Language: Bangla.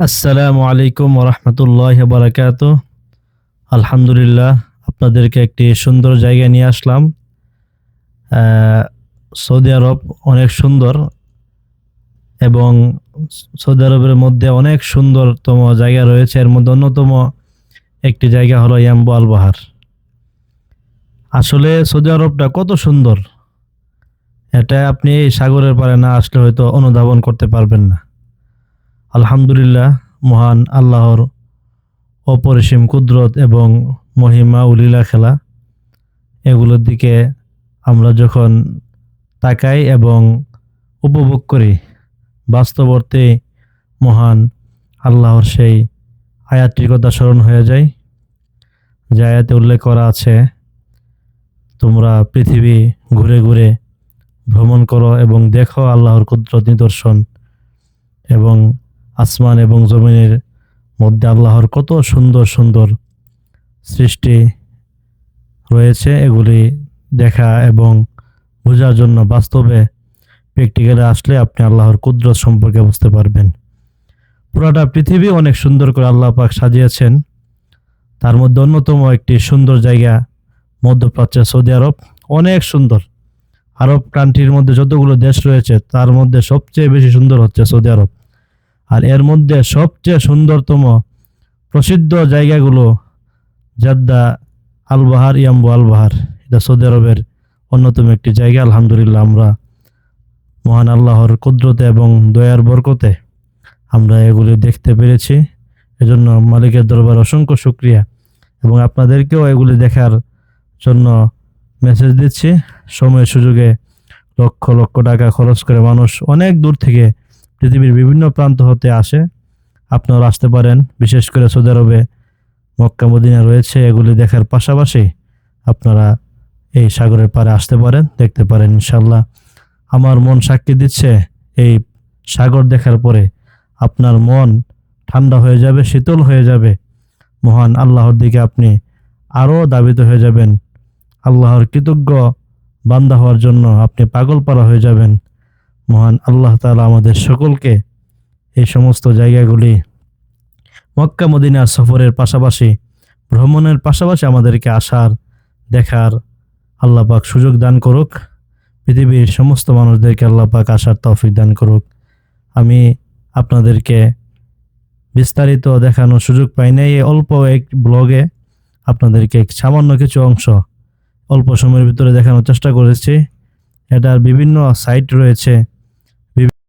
আসসালামু আলাইকুম রহমতুল্লাহ বারাকাত আলহামদুলিল্লাহ, আপনাদেরকে একটি সুন্দর জায়গায় নিয়ে আসলাম। সৌদি আরব অনেক সুন্দর এবং সৌদি আরবের মধ্যে অনেক সুন্দরতম জায়গা রয়েছে। এর মধ্যে অন্যতম একটি জায়গা হলো ইয়াম্বু আল বাহার। আসলে সৌদি আরবটা কত সুন্দর, এটা আপনি সাগরের পারে না আসলে হয়তো অনুধাবন করতে পারবেন না। আলহামদুলিল্লাহ, মহান আল্লাহর অপরিসীম কুদরত এবং মহিমা উলীলা খেলা। এগুলোর দিকে আমরা যখন তাকাই এবং উপভোগ করি বাস্তবর্তে মহান আল্লাহর সেই আয়াতটির কথা স্মরণ হয়ে যায়। যে আয়াতে উল্লেখ করা আছে, তোমরা পৃথিবী ঘুরে ঘুরে ভ্রমণ করো এবং দেখো আল্লাহর কুদরত নিদর্শন এবং আসমান এবং জমিনের মধ্যে আল্লাহর কত সুন্দর সুন্দর সৃষ্টি রয়েছে, এগুলি দেখা এবং বোঝার জন্য বাস্তবে প্র্যাকটিক্যালে আসলে আপনি আল্লাহর কুদরত সম্পর্কে বুঝতে পারবেন। পুরাটা পৃথিবী অনেক সুন্দর করে আল্লাহ পাক সাজিয়েছেন। তার মধ্যে অন্যতম একটি সুন্দর জায়গা মধ্যপ্রাচ্যের সৌদি আরব, অনেক সুন্দর। আরব কান্ট্রির মধ্যে যতগুলো দেশ রয়েছে, তার মধ্যে সবচেয়ে বেশি সুন্দর হচ্ছে সৌদি আরব। আর এর মধ্যে সবচেয়ে সুন্দরতম প্রসিদ্ধ জায়গাগুলো জাদ্দা আলবাহার, ইয়াম্বু আলবাহার। এটা সৌদি আরবের অন্যতম একটি জায়গা, আলহামদুলিল্লাহ আমরা মহান আল্লাহর কুদরতে এবং দয়ার বরকতে আমরা এগুলি দেখতে পেরেছি। এজন্য মালিকের দরবার অসংখ্য শুক্রিয়া। এবং আপনাদেরকেও এগুলি দেখার জন্য মেসেজ দিচ্ছি। সময় সুযোগে লক্ষ লক্ষ টাকা খরচ করে মানুষ অনেক দূর থেকে পৃথিবীর বিভিন্ন প্রান্ত হতে আসে। আপনারা আসতে পারেন, বিশেষ করে সৌদি আরবে, মক্কা, মদিনা রয়েছে, এগুলি দেখার পাশাপাশি আপনারা এই সাগরের পাড়ে আসতে পারেন, দেখতে পারেন ইনশাল্লাহ আমার মন সাক্ষী দিচ্ছে, এই সাগর দেখার পরে আপনার মন ঠান্ডা হয়ে যাবে, শীতল হয়ে যাবে। মহান আল্লাহর দিকে আপনি আরও দাবিত হয়ে যাবেন। আল্লাহর কৃতজ্ঞ বান্দা হওয়ার জন্য আপনি পাগল পারা হয়ে যাবেন। মহান আল্লাহ তালা আমাদের সকলকে এই সমস্ত জায়গাগুলি মক্কা মদিনার সফরের পাশাপাশি ভ্রমণের পাশাপাশি আমাদেরকে আসার, দেখার আল্লাহ পাক সুযোগ দান করুক। পৃথিবীর সমস্ত মানুষদেরকে আল্লাহ পাক আসার তৌফিক দান করুক। আমি আপনাদেরকে বিস্তারিত দেখানোর সুযোগ পাই নাই, এই অল্প এক ব্লগে আপনাদেরকে সামান্য কিছু অংশ অল্প সময়ের ভিতরে দেখানোর চেষ্টা করেছি। এটার বিভিন্ন সাইট রয়েছে